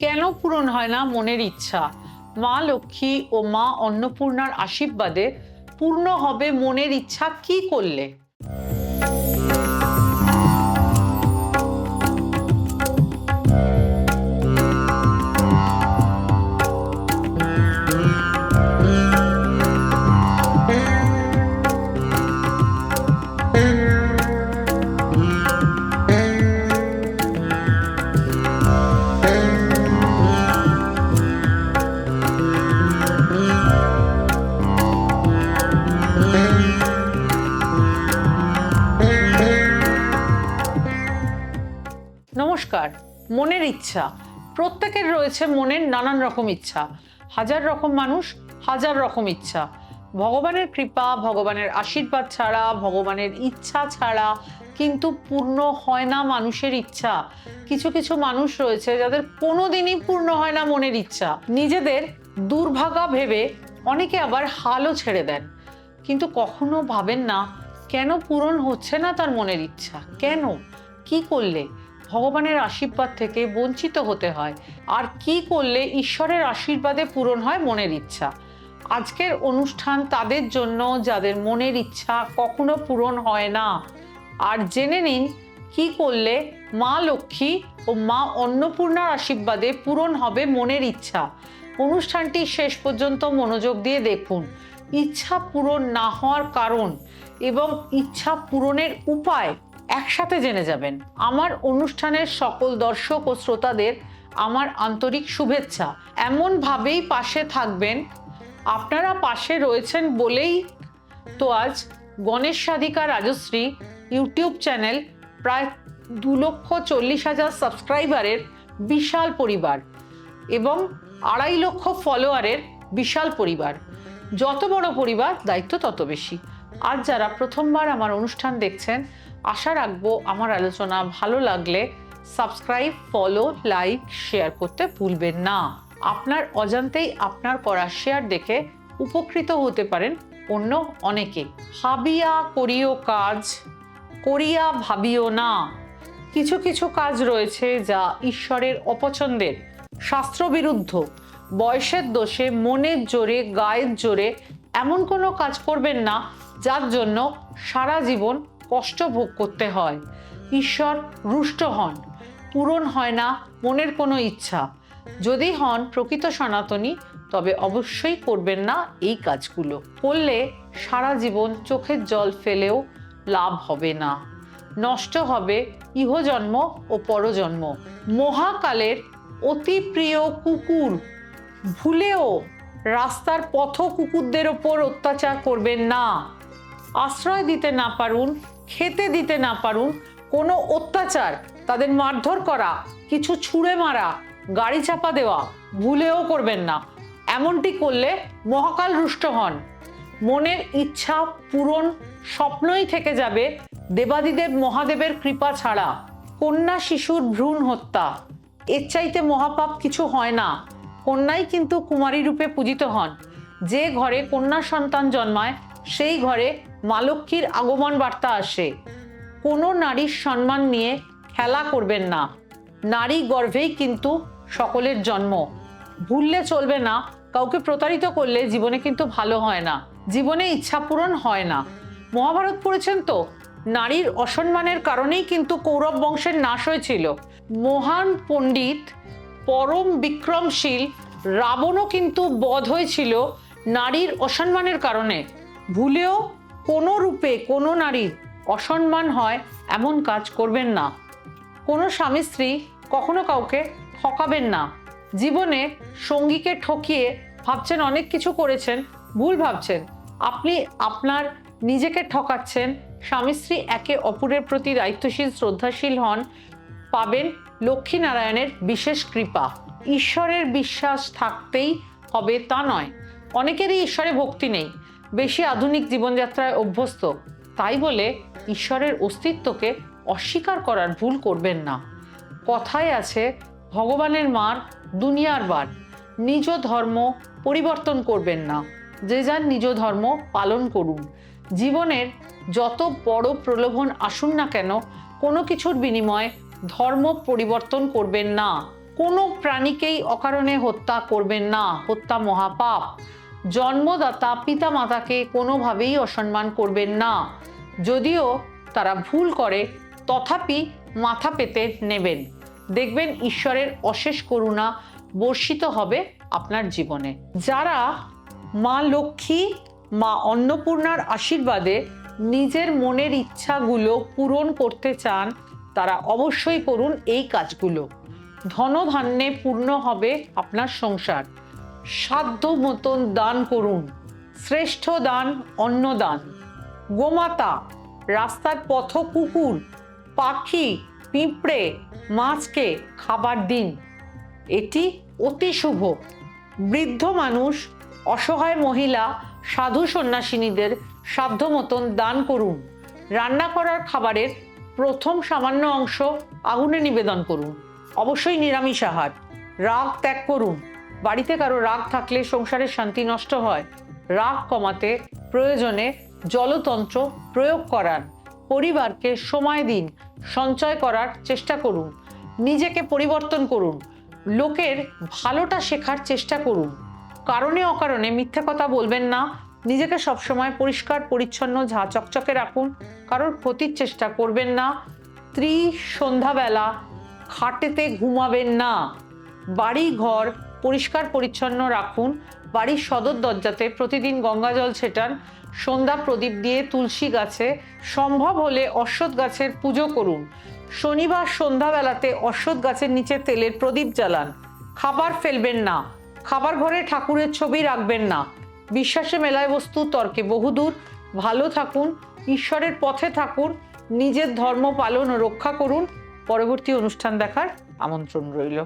কেন পূরণ হয় না মনের ইচ্ছা? মা লক্ষ্মী ও মা অন্নপূর্ণার আশীর্বাদে পূর্ণ হবে মনের ইচ্ছা কি করলে? মনের ইচ্ছা। প্রত্যেকের রয়েছে মনের নানান রকম ইচ্ছা। হাজার রকম মানুষ, হাজার রকম ইচ্ছা। ভগবানের কৃপা, ভগবানের আশীর্বাদ ছাড়া, ভগবানের ইচ্ছা ছাড়া কিন্তু পূর্ণ হয় না মানুষের ইচ্ছা। কিছু কিছু মানুষ রয়েছে যাদের কোনোদিনই পূর্ণ হয় না মনের ইচ্ছা। নিজেদের দুর্ভাগা ভেবে অনেকে আবার হালও ছেড়ে দেন। কিন্তু কখনো ভাবেন না, কেন পূরণ হচ্ছে না তার মনের ইচ্ছা? কেন? কি করলে? ভগবানের আশীর্বাদ থেকে বঞ্চিত হতে হয়। আর কি করলে ঈশ্বরের আশীর্বাদে পূরণ হয় মনের ইচ্ছা? আজকের অনুষ্ঠান তাদের জন্য যাদের মনের ইচ্ছা কখনো পূরণ হয় না। আর জেনে নিন, কি করলে মা লক্ষ্মী ও মা অন্নপূর্ণার আশীর্বাদে পূরণ হবে মনের ইচ্ছা? অনুষ্ঠানটি শেষ পর্যন্ত মনোযোগ দিয়ে দেখুন। ইচ্ছা পূরণ না হওয়ার কারণ এবং ইচ্ছা পূরণের উপায় একসাথে জেনে যাবেন। আমার অনুষ্ঠানের সকল দর্শক ও শ্রোতাদের আমার আন্তরিক শুভেচ্ছা। এমনভাবেই পাশে থাকবেন। আপনারা পাশে রয়েছেন বলেই তো আজ গণেশ সাধিকা রাজশ্রী ইউটিউব চ্যানেল প্রায় দু লক্ষ চল্লিশ হাজার সাবস্ক্রাইবারের বিশাল পরিবার এবং আড়াই লক্ষ ফলোয়ারের বিশাল পরিবার। যত বড় পরিবার, দায়িত্ব তত বেশি। আজ যারা প্রথমবার আমার অনুষ্ঠান দেখছেন আশা রাখব আমার আলোচনা ভালো লাগলে সাবস্ক্রাইব, ফলো, লাইক, শেয়ার করতে ভুলবেন না। আপনার অজান্তেই আপনার করা শেয়ার দেখে উপকৃত হতে পারেন অন্য অনেকে। ভাবিয়া করিও কাজ, করিয়া ভাবিও না। কিছু কিছু কাজ রয়েছে যা ঈশ্বরের অপছন্দের। শাস্ত্রবিরুদ্ধ। বয়সের দোষে, মনের জোরে, গায়ের জোরে এমন কোনো কাজ করবেন না যার জন্য সারা জীবন কষ্ট ভোগ করতে হয়। ঈশ্বর রুষ্ট হন। পূরণ হয় না মনের কোনো ইচ্ছা। যদি হন প্রকৃত সনাতনী, তবে অবশ্যই করবেন না এই কাজগুলো। করলে সারা জীবন চোখের জল ফেলেও লাভ হবে না। নষ্ট হবে ইহজন্ম ও পরজন্ম। মহাকালের অতি প্রিয় কুকুর। ভুলেও রাস্তার পথ কুকুরদের ওপর অত্যাচার করবেন না। আশ্রয় দিতে না পারুন খেতে দিতে না পারুন, কোনো অত্যাচার, তাদের মারধর করা, কিছু ছুঁড়ে মারা, গাড়ি চাপা দেওয়া, ভুলেও করবেন না। এমনটি করলে মহাকাল রুষ্ট হন। মনের ইচ্ছা পূরণ স্বপ্নই থেকে যাবে দেবাদিদেব মহাদেবের কৃপা ছাড়া। কন্যা শিশুর ভ্রূণ হত্যা। এর চাইতে মহাপাপ কিছু হয় না। কন্যাই কিন্তু কুমারী রূপে পূজিত হন। যে ঘরে কন্যা সন্তান জন্মায়, সেই ঘরে মা লক্ষ্মীর আগমন বার্তা আসে। কোনো নারীর সম্মান নিয়ে খেলা করবেন না। নারী গর্ভেই কিন্তু সকলের জন্ম। ভুললে চলবে না, কাউকে প্রতারিত করলে জীবনে কিন্তু ভালো হয় না। জীবনে ইচ্ছা পূরণ হয় না। মহাভারত পড়েছেন তো? নারীর অসম্মানের কারণেই কিন্তু কৌরব বংশের নাশ হয়েছিল। মহান পণ্ডিত, পরম বিক্রমশীল রাবণও কিন্তু বধ হয়েছিল নারীর অসম্মানের কারণে। ভুলেও কোনো রূপে কোনো নারীর অসম্মান হয় এমন কাজ করবেন না। কোনো স্বামী স্ত্রী কখনো কাউকে ঠকাবেন না। জীবনে সঙ্গীকে ঠকিয়ে ভাবছেন অনেক কিছু করেছেন, ভুল ভাবছেন। আপনি আপনার নিজেকে ঠকাচ্ছেন, স্বামী স্ত্রী একে অপরের প্রতি দায়িত্বশীল, শ্রদ্ধাশীল হন, পাবেন লক্ষ্মীনারায়ণের বিশেষ কৃপা। ঈশ্বরের বিশ্বাস থাকতেই হবে তা নয়। অনেকেরই ঈশ্বরে ভক্তি নেই। বেশি আধুনিক জীবনযাত্রায় অভ্যস্ত। তাই বলে ঈশ্বরের অস্তিত্বকে অস্বীকার করার ভুল করবেন না। কথায় আছে, ভগবানের মার দুনিয়ার বার। নিজ ধর্ম পরিবর্তন করবেন না। যে যার নিজ ধর্ম পালন করুন। জীবনের যত বড় প্রলোভন আসুন না কেন, কোনো কিছুর বিনিময়ে ধর্ম পরিবর্তন করবেন না। কোনো প্রাণীকেই অকারণে হত্যা করবেন না। হত্যা মহাপাপ। জন্মদাতা পিতা মাতাকে কোনোভাবেই অসম্মান করবেন না। যদিও তারা ভুল করে, তথাপি মাথা পেতে নেবেন। দেখবেন ঈশ্বরের অশেষ করুণা বর্ষিত হবে আপনার জীবনে। যারা মা লক্ষ্মী, মা অন্নপূর্ণার আশীর্বাদে নিজের মনের ইচ্ছাগুলো পূরণ করতে চান, তারা অবশ্যই করুন এই কাজগুলো। ধনধান্যে পূর্ণ হবে আপনার সংসার। সাধ্য মতন দান করুন। শ্রেষ্ঠ দান অন্নদান গোমাতা, রাস্তার পথ কুকুর, পাখি, পিঁপড়ে, মাছকে খাবার দিন। এটি অতি শুভ। বৃদ্ধ মানুষ, অসহায় মহিলা, সাধু সন্ন্যাসিনীদের সাধ্য মতন দান করুন। রান্না করার খাবারের প্রথম সামান্য অংশ আগুনে নিবেদন করুন। অবশ্যই নিরামিষ আহার রাগ ত্যাগ করুন। বাড়িতে কারও রাগ থাকলে সংসারের শান্তি নষ্ট হয়। রাগ কমাতে প্রয়োজনে জলতন্ত্র প্রয়োগ করান। পরিবারকে সময় দিন, সঞ্চয় করার চেষ্টা করুন, নিজেকে পরিবর্তন করুন, লোকের ভালোটা শেখার চেষ্টা করুন। কারণে অকারণে মিথ্যে কথা বলবেন না, নিজেকে সবসময় পরিষ্কার, পরিচ্ছন্ন, ঝা চকচকে রাখুন, কারোর ক্ষতির চেষ্টা করবেন না স্ত্রী সন্ধ্যাবেলা খাটেতে ঘুমাবেন না। বাড়ি ঘর পরিষ্কার, পরিচ্ছন্ন রাখুন। বাড়ির সদর দরজাতে প্রতিদিন গঙ্গা জল ছেটান। সন্ধ্যা প্রদীপ দিয়ে তুলসী গাছে সম্ভব হলে অশ্বত্থ গাছের পুজো করুন। শনিবার সন্ধ্যাবেলাতে অশ্বত্থ গাছের নিচে তেলের প্রদীপ জ্বালান। খাবার ফেলবেন না। খাবার ঘরে ঠাকুরের ছবি রাখবেন না। বিশ্বাসে মেলায় বস্তু তর্কে বহুদূর। ভালো থাকুন, ঈশ্বরের পথে থাকুন নিজের ধর্ম পালন ও রক্ষা করুন। পরবর্তী অনুষ্ঠান দেখার আমন্ত্রণ রইল।